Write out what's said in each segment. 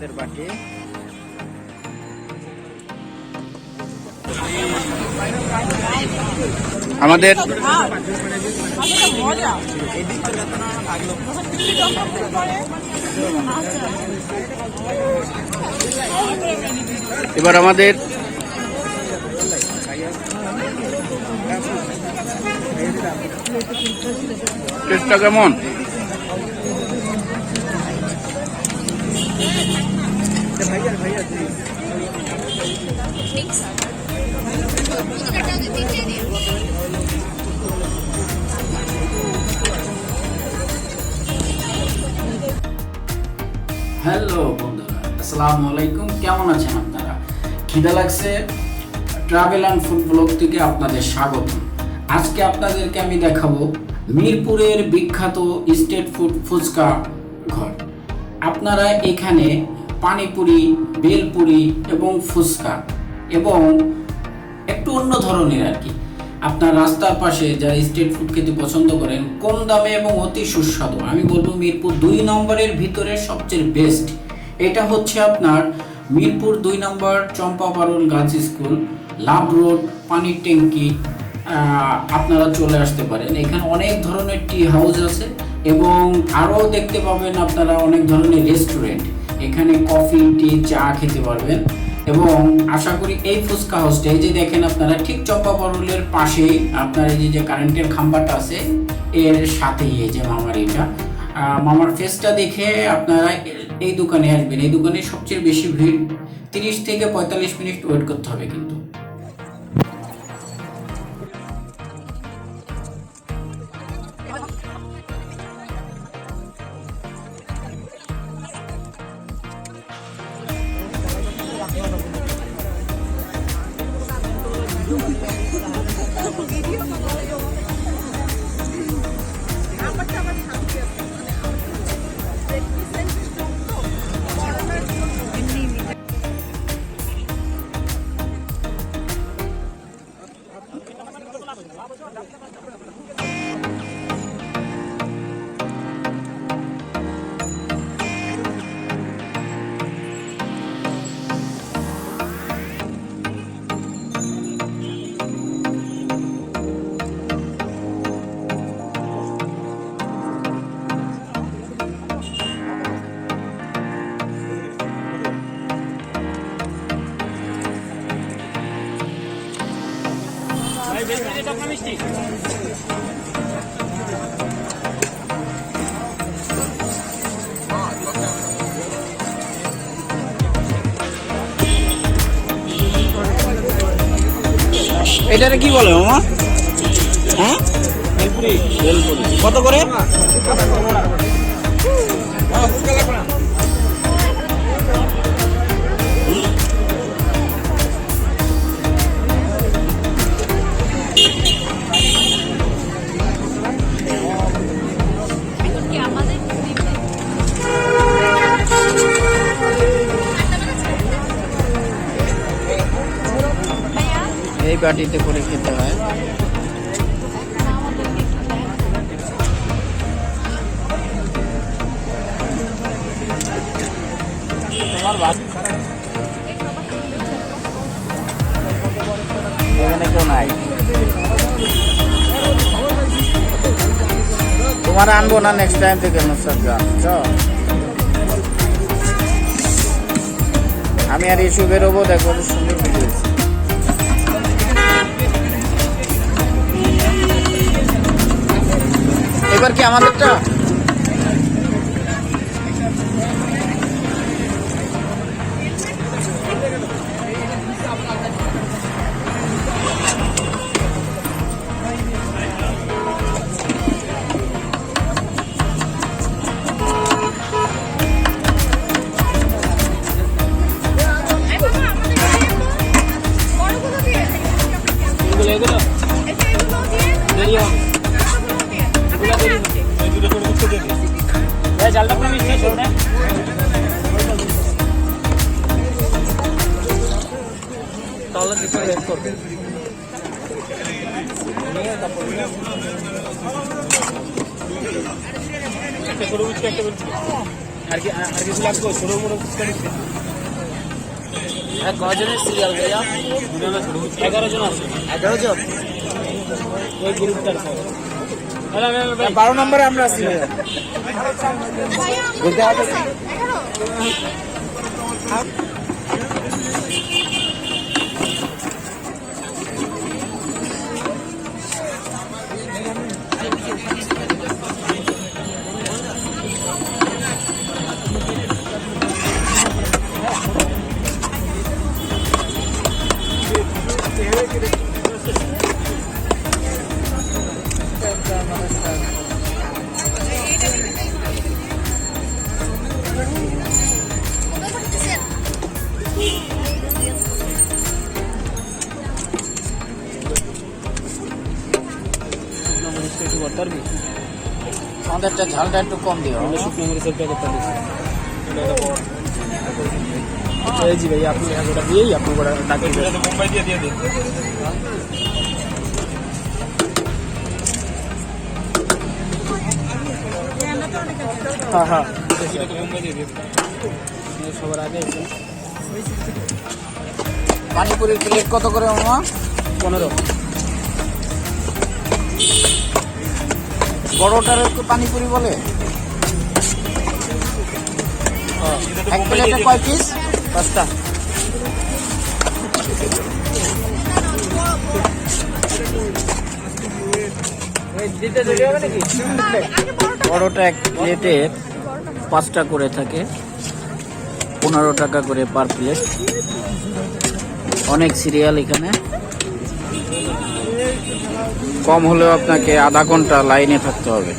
আমাদের বাটি আমাদের এবার আমাদের টেস্টটা কেমন? বন্ধুরা, আসসালামু আলাইকুম। কেমন আছেন আপনারা? খিদে লাগছে? ট্রাভেল অ্যান্ড ফুড ব্লগ থেকে আপনাদের স্বাগত। আজকে আপনাদেরকে আমি দেখাবো মিরপুরের বিখ্যাত স্টেট ফুড ফুচকা ঘর। আপনারা এখানে পানিপুরি, বেলপুরি এবং ফুচকা এবং একটু অন্য ধরনের আর কি। আপনার রাস্তার পাশে যারা স্ট্রিট ফুড খেতে পছন্দ করেন, কম দামে এবং অতি সুস্বাদু। আমি বলব মিরপুর দুই নম্বরের ভিতরে সবচেয়ে বেস্ট এটা হচ্ছে আপনার মিরপুর দুই নম্বর Champa Parul girls school, love road, পানির ট্যাঙ্কি আপনারা চলে আসতে পারেন। এখানে অনেক ধরনের টি হাউস আছে এবং আরও দেখতে পাবেন আপনারা অনেক ধরনের রেস্টুরেন্ট। এখানে কফি, টি, চা খেতে পারবেন এবং আশা করি এই ফুচকা হাউসটা এই যে দেখেন আপনারা, ঠিক চম্পা পরলের পাশেই আপনার এই যে কারেন্টের খাম্বাটা আছে, এর সাথেই এই যে মামার এটা। মামার ফেসটা দেখে আপনারা এই দোকানে আসবেন, এই দোকানে সবচেয়ে বেশি ভিড় তিরিশ থেকে পঁয়তাল্লিশ মিনিট ওয়েট করতে হবে কিন্তু। এটারে কি বলে মামা? হ্যাঁ? কত করে? বাটিতে করে খেতে হয়। নাই। তোমার আনব না নেক্সট টাইম থেকে, নুসরাত গান চল আমি আর ইস্যু বেরোবো, দেখো সুন্দর ভিডিও এবার কি আমাদেরটা? এগুলো এগুলো। দেরি হবে কজনের সিরিয়াল ভাইয়া। এগারো জন আছে। এগারো জন? ওই গ্রুপটার বারো নম্বরে আমরা আছি ভাইয়া। বলতে হবে আমাদেরটা ঝালটা একটু কম দিও। শুকনো মরিচের প্যাকেটটা দিচ্ছি। এই জি ভাই আপনি ওটা দিয়েই আপনি ওটা ডাকে মুম্বাই দিয়ে দিয়ে দিন। হ্যাঁ হ্যাঁ মুম্বাই দিয়ে দিন সবার আগে পানিপুরির প্লেট কত করে মামা? পনেরো। বড়টার পানিপুরি বলে? এক প্লেটে কয় পিস পাঁচটা। বড়টা এক প্লেটে পাঁচটা করে থাকে। পনেরো টাকা করে পার প্লেট। অনেক সিরিয়াল এখানে। কম হলেও আপনাকে আধা ঘণ্টা লাইনে থাকতে হবে।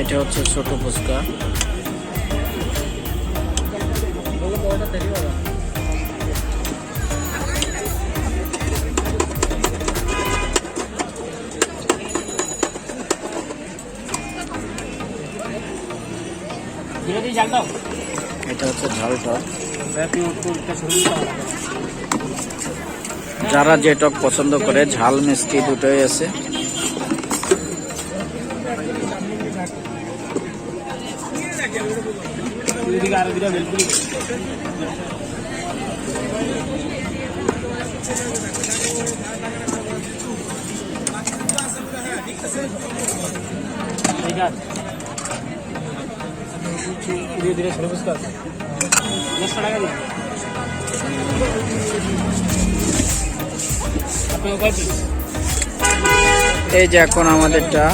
এটা হচ্ছে ছোট ফুচকা। এটা হচ্ছে ঝালটা। যারা যে টক পছন্দ করে ঝাল মিষ্টি দুটোই আছে। ঠিক আছে। ধীরে ধীরে দশটা টাকা এই যে এখন আমাদেরটা।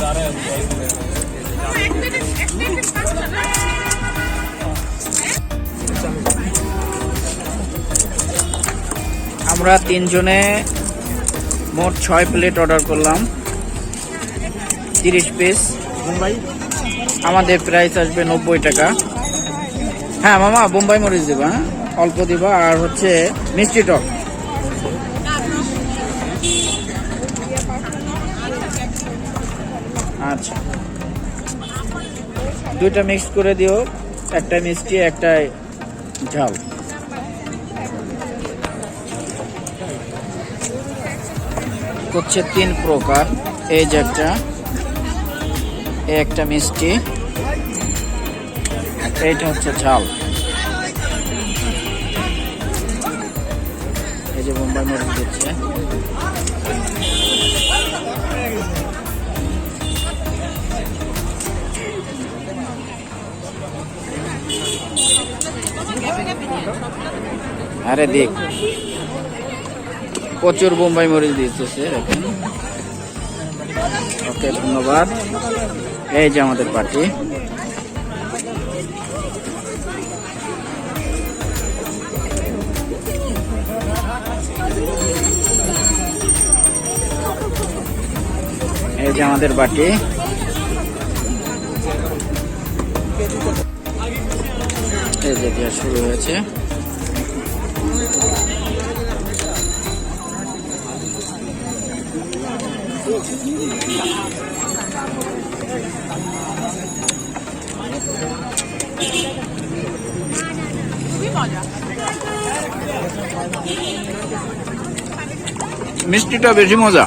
আমরা তিনজনে মোট ছয় প্লেট অর্ডার করলাম। তিরিশ পিস মুম্বাই আমাদের প্রাইস আসবে নব্বই টাকা। হ্যাঁ মামা, বোম্বাই মরিচ দিবা হ্যাঁ? অল্প দিবা, আর হচ্ছে মিষ্টি টক। আচ্ছা। দুইটা মিক্স করে দিও, একটা মিষ্টি, একটা ঝাল। হচ্ছে তিন প্রকার, এই যে একটা। একটা মিষ্টি। এইটা হচ্ছে ঝাল। এই যে বোম্বাই মরিচ দিচ্ছে। আরে দেখ, প্রচুর বোম্বাই মরিচ দিতেছে ওকে, ধন্যবাদ। এই যে আমাদের পার্টি। এই যে আমাদের বাটি এই যে শুরু হয়েছে। মিষ্টিটা বেশি মজা।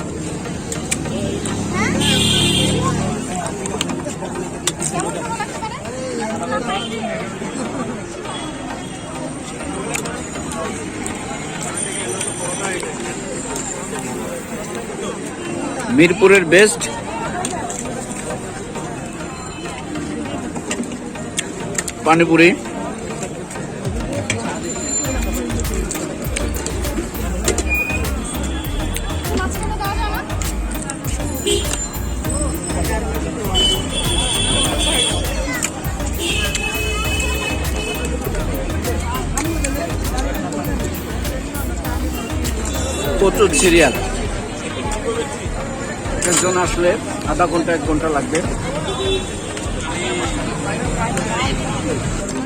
মিরপুরের বেস্ট পানিপুরি। প্রচুর সিরিয়াল। একজন আসলে আধা ঘণ্টা এক ঘণ্টা লাগবে।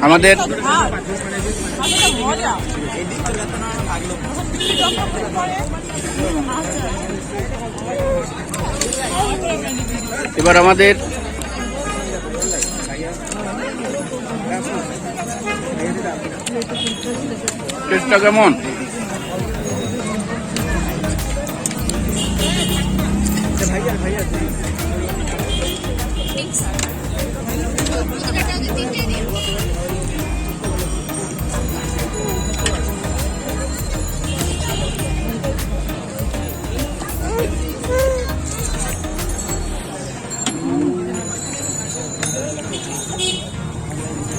আমাদের এবার আমাদের টেস্টটা কেমন?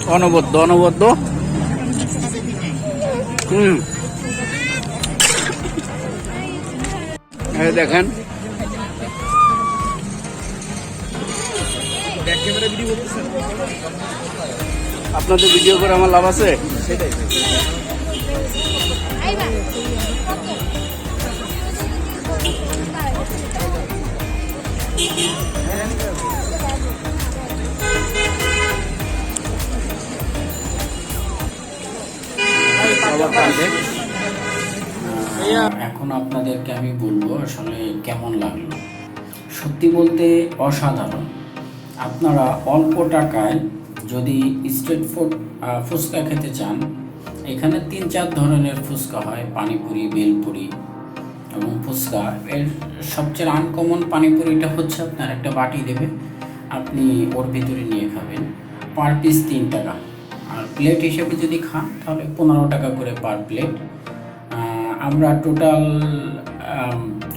অনবদ্য অনবদ্য। হুম। দেখেন। আপনাদের ভিডিও করে আমার লাভ আছে? আইবা এখন আপনাদেরকে আমি বলব আসলে কেমন লাগল? সত্যি বলতে অসাধারণ। আপনারা অল্প টাকায় যদি স্ট্রিট ফুড ফুচকা খেতে চান, এখানে তিন চার ধরনের ফুচকা হয়, পানিপুরি, বেলপুরি এবং ফুচকা। এর সবচেয়ে আনকমন পানিপুরিটা হচ্ছে আপনার একটা বাটি দেবে, আপনি ওর ভিতরে নিয়ে খাবেন। পার পিস তিন টাকা। আর প্লেট হিসেবে যদি খান, তাহলে পনেরো টাকা করে পার প্লেট আমরা টোটাল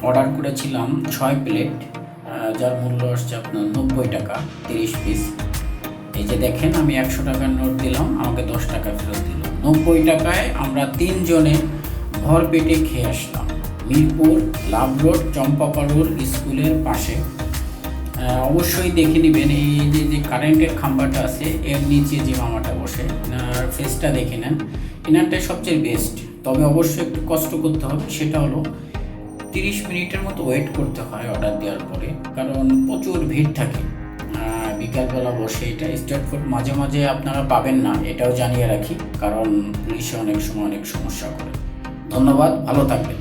অর্ডার করেছিলাম ছয় প্লেট যার মূল্য আসছে আপনার নব্বই টাকা, তিরিশ পিস এই যে দেখেন, আমি একশো টাকার নোট দিলাম, আমাকে দশ টাকা ফেরত দিল। নব্বই টাকায় আমরা তিনজনে ভর পেটে খেয়ে আসলাম। মিরপুর, লাভ রোড, চম্পাপাড়ুর স্কুলের পাশে। অবশ্যই দেখে নেবেন, এই যে যে কারেন্টের খাম্বাটা আছে, এর নিচে যে মামাটা বসে ফেসটা দেখে নেন। এনারটাই সবচেয়ে বেস্ট তবে অবশ্যই একটু কষ্ট করতে হবে, সেটা হলো তিরিশ মিনিটের মতো ওয়েট করতে হয় অর্ডার দেওয়ার পরে, কারণ প্রচুর ভিড় থাকে। বিকালবেলা বসে এটা স্ট্রিট ফুড মাঝে মাঝে আপনারা পাবেন না, এটাও জানিয়ে রাখি, কারণ পুলিশে অনেক সময় অনেক সমস্যা করে। ধন্যবাদ, ভালো থাকবেন।